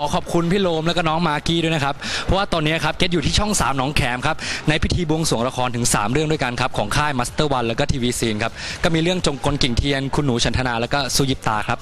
ขอขอบคุณพี่โลมแล้วก็น้องมากี้ด้วยนะครับ เพราะว่าตอนนี้ครับเกตอยู่ที่ช่อง 3 หนองแขมครับ ในพิธีบวงสรวงละครถึง 3 เรื่องด้วยกันครับ ของค่ายมาสเตอร์วันแล้วก็ทีวีซีนครับ ก็มีเรื่องจงกลกิ่งเทียน คุณหนูชันธนาแล้วก็สุยิปตาครับ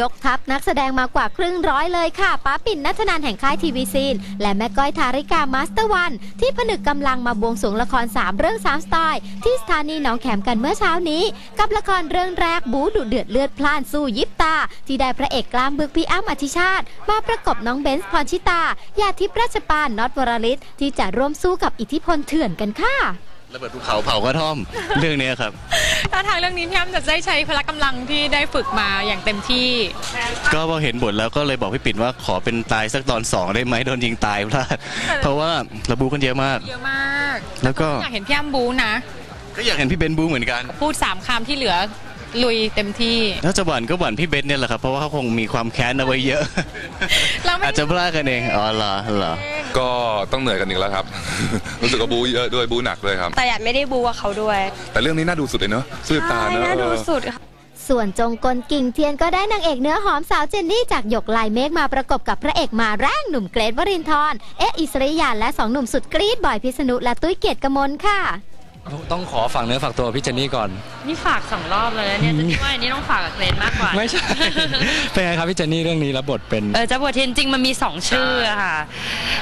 ยกทัพนักแสดงมากว่าครึ่งร้อยเลยค่ะป้าปิ่นนัทนานแห่งค่ายทีวีซีน และแม่ก้อยทาริกามาสเตอร์วัน ที่ผนึกกำลังมาบวงสรวงละคร 3 เรื่อง 3 สไตล์ ที่สถานีหนองแขมกันเมื่อเช้านี้ กับละครเรื่องแรกบูดุเดือดเลือดพล่านสู้ยิบตา ที่ได้พระเอกกล้ามบึกพี่อ้ำอธิชาติ มาประกบน้องเบนซ์พรชิตายาทิพย์ราชปานน็อตวรลิศที่จะร่วมสู้กับอิทธิพลเถื่อนกันค่ะระเบิดภูเขาเผากระท่อมเรื่องนี้ครับ ถ้าทางเรื่องนี้พี่อ้ำจะได้ใช้พละกำลังที่ได้ฝึกมาอย่างเต็มที่ ก็พอเห็นบทแล้วก็เลยบอกพี่ปิ่นว่าขอเป็นตายสักตอนสองได้ไหมโดนยิงตายพลาดเพราะว่าระบูกันเยอะมากเยอะมาก แล้วก็อยากเห็นพี่อ้ำบูนะ ก็อยากเห็นพี่เบนบูเหมือนกัน พูดสามคำที่เหลือลุยเต็มที่ ถ้าจะหวั่นก็หวั่นพี่เบนเนี่ยแหละครับเพราะว่าเขาคงมีความแค้นเอาไว้เยอะเราไม่อาจจะพลาดกันเองอ๋อเหรอเหรอ ก็ต้องเหนื่อยกันอีกแล้วครับ รู้สึกว่าบูเยอะด้วยบูหนักเลยครับ แต่อยากไม่ได้บูกับเขาด้วยแต่เรื่องนี้น่าดูสุดเลยเนอะสุดตาเนอะน่าดูเออสุดค่ะส่วนจงกลกิ่งเทียนก็ได้นางเอกเนื้อหอมสาวเจนนี่จากหยกลายเมฆมาประกบกับพระเอกมาแรงหนุ่มเกรทวรินทร์เอะอิสริยาและสองหนุ่มสุดกรี๊ดบอยพิษณุและตุ้ยเกียรติกมลค่ะ ต้องขอฝากเนื้อฝากตัวพี่เจนนี่ก่อน นี่ฝากสองรอบเลยนะเนี่ยจะคิดว่าอันนี้ต้องฝากกับเกรนมากกว่า ไม่ใช่ เป็นไงครับพี่เจนนี่เรื่องนี้รับบทเป็น เออเจ้าบัวเทียนจริงๆมันมีสองชื่ออะค่ะ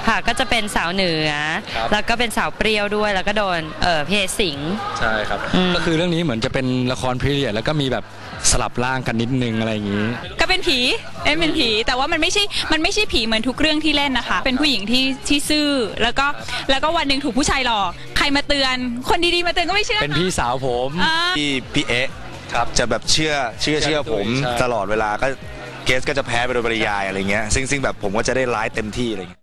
ค่ะก็จะเป็นสาวเหนือ ครับ แล้วก็เป็นสาวเปรี้ยวด้วย แล้วก็โดนเออเพสิงห์ ใช่ครับ อืม ก็คือเรื่องนี้เหมือนจะเป็นละครพีเรียดแล้วก็มีแบบสลับร่างกันนิดนึงอะไรอย่างนี้ ก็เป็นผีเล่นเป็นผี แต่ว่ามันไม่ใช่ มันไม่ใช่ผีเหมือนทุกเรื่องที่เล่นนะคะ เป็นผู้หญิงที่ที่ซื่อ แล้วก็ แล้วก็วันหนึ่งถูกผู้ชายหลอก ใครมาเตือน คนดีๆมาเตือนก็ไม่เชื่อเป็นพี่สาวผม อ่าพี่พี่เอ๊ะครับจะแบบเชื่อเชื่อเชื่อผมใช่ ตลอดเวลาก็เกสก็จะแพ้ไปโดยปริยายอะไรเงี้ยซึ่งซึ่งแบบผมก็จะได้ร้ายเต็มที่อะไรเงี้ย